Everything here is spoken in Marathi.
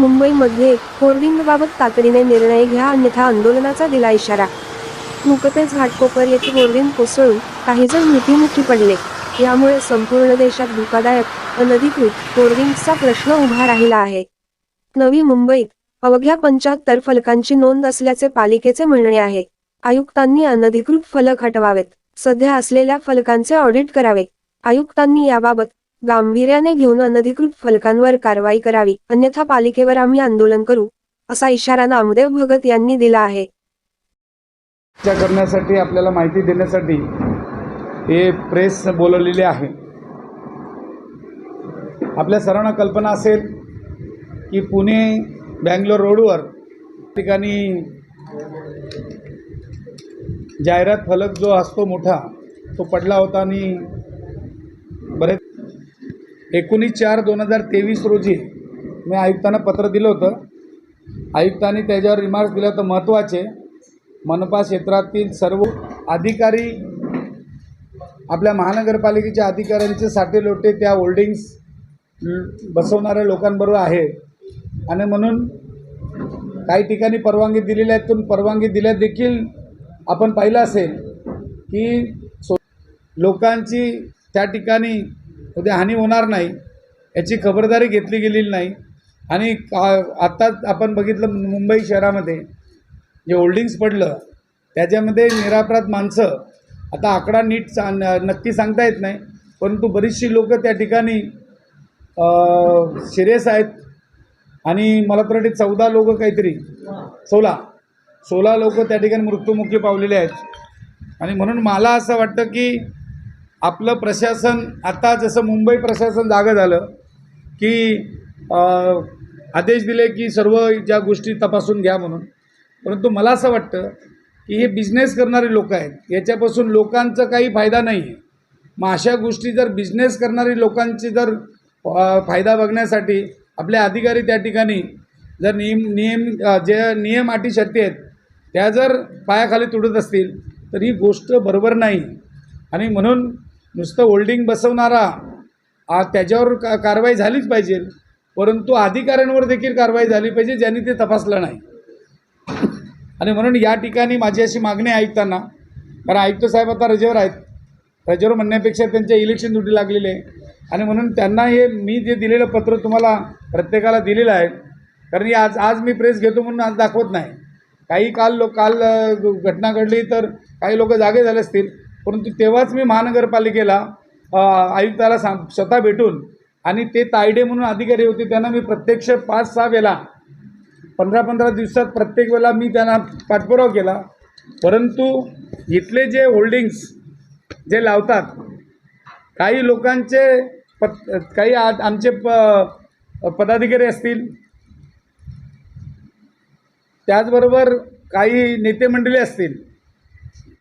मुंबईमध्ये होर्डिंगबाबत तातडीने निर्णय घ्या अन्यथा आंदोलनाचा दिला इशारा. नुकतेच घाटकोपर येथे होर्डिंग कोसळून काही जण पडले. यामुळे संपूर्ण देशात धोकादायक अनधिकृत होर्डिंगचा प्रश्न उभा राहिला आहे. नवी मुंबईत अवघ्या पंच्याहत्तर फलकांची नोंद असल्याचे पालिकेचे म्हणणे आहे. आयुक्तांनी अनधिकृत फलक हटवावेत. सध्या असलेल्या फलकांचे ऑडिट करावे. आयुक्तांनी याबाबत गांभीर्याने घेऊन अनधिकृत फलकांवर कारवाई करावी अन्यथा पालिकेवर आम्ही आंदोलन करू असा इशारा नामदेव भगत यांनी दिला आहे. चर्चा करण्यासाठी आपल्याला माहिती देण्यासाठी हे प्रेस बोलवलेले आहे. आपल्या सर्वांना कल्पना असेल की पुणे बँगलोर रोडवर ठिकाणी जाहिरात फलक जो असतो मोठा तो पडला होता आणि एकोणीस चार दोन हजार तेवीस रोजी मी आयुक्तांना पत्र दिलं होतं. आयुक्तांनी त्याच्यावर रिमार्क्स दिलं तर महत्त्वाचे मनपा क्षेत्रातील सर्व अधिकारी आपल्या महानगरपालिकेच्या अधिकाऱ्यांचे साठे लोटे त्या होल्डिंग्स बसवणाऱ्या लोकांबरोबर आहे. आणि म्हणून काही ठिकाणी परवानगी दिलेल्या आहेत पण परवानगी दिल्या देखील आपण पाहिलं असेल की सो लोकांची त्या ठिकाणी उद्या हानी होणार नाही. याची खबरदारी घेतली गेलेली नाही. आणि का आत्ताच आपण बघितलं मुंबई शहरामध्ये जे होल्डिंग्स पडलं त्याच्यामध्ये निरापराध माणसं आता आकडा नीट सा न- नक्की सांगता येत नाही. परंतु बरीचशी लोकं त्या ठिकाणी सिरियस आहेत. आणि मला तर वाटते चौदा लोकं काहीतरी सोळा सोळा लोकं त्या ठिकाणी मृत्युमुखी पावलेले आहेत. आणि म्हणून मला असं वाटतं की आपलं प्रशासन आता जसं मुंबई प्रशासन जागं झालं की आदेश दिले की सर्व ज्या गोष्टी तपासून घ्या म्हणून. परंतु मला असं वाटतं की हे बिझनेस करणारे लोक आहेत याच्यापासून लोकांचा काही फायदा नाही आहे. मग अशा गोष्टी जर बिझनेस करणारी लोकांची जर फायदा बघण्यासाठी आपले अधिकारी त्या ठिकाणी जर नियम नियम जे नियम अटी शर्ती आहेत त्या जर पायाखाली तुडत असतील तर ही गोष्ट बरोबर नाही. आणि म्हणून नुसतं होल्डिंग बसवणारा त्याच्यावर का कारवाई झालीच पाहिजे. परंतु अधिकाऱ्यांवर देखील कारवाई झाली पाहिजे ज्यांनी ते तपासलं नाही. आणि म्हणून या ठिकाणी माझी अशी मागणी ऐकताना कारण आयुक्त साहेब आता रजेवर आहेत. रजेवर म्हणण्यापेक्षा त्यांच्या इलेक्शन ड्युटी लागलेली आहे. आणि म्हणून त्यांना हे मी जे दिलेलं पत्र तुम्हाला प्रत्येकाला दिलेलं आहे. कारण ही आज आज मी प्रेस घेतो म्हणून आज दाखवत नाही. काही काल लोक काल घटना घडली तर काही लोक जागे झाले असतील. परंतु तेव्हाच मी महानगरपालिकेला आयुक्ताला सांग स्वतः भेटून आणि ते तायडे म्हणून अधिकारी होते त्यांना मी प्रत्यक्ष पाच सहा वेळा पंधरा पंधरा दिवसात प्रत्येक वेळेला मी त्यांना पाठपुरावा केला. परंतु इथले जे होल्डिंग्स जे लावतात काही लोकांचे पत काही आ आमचे प पदाधिकारी असतील. त्याचबरोबर काही नेते मंडळी असतील.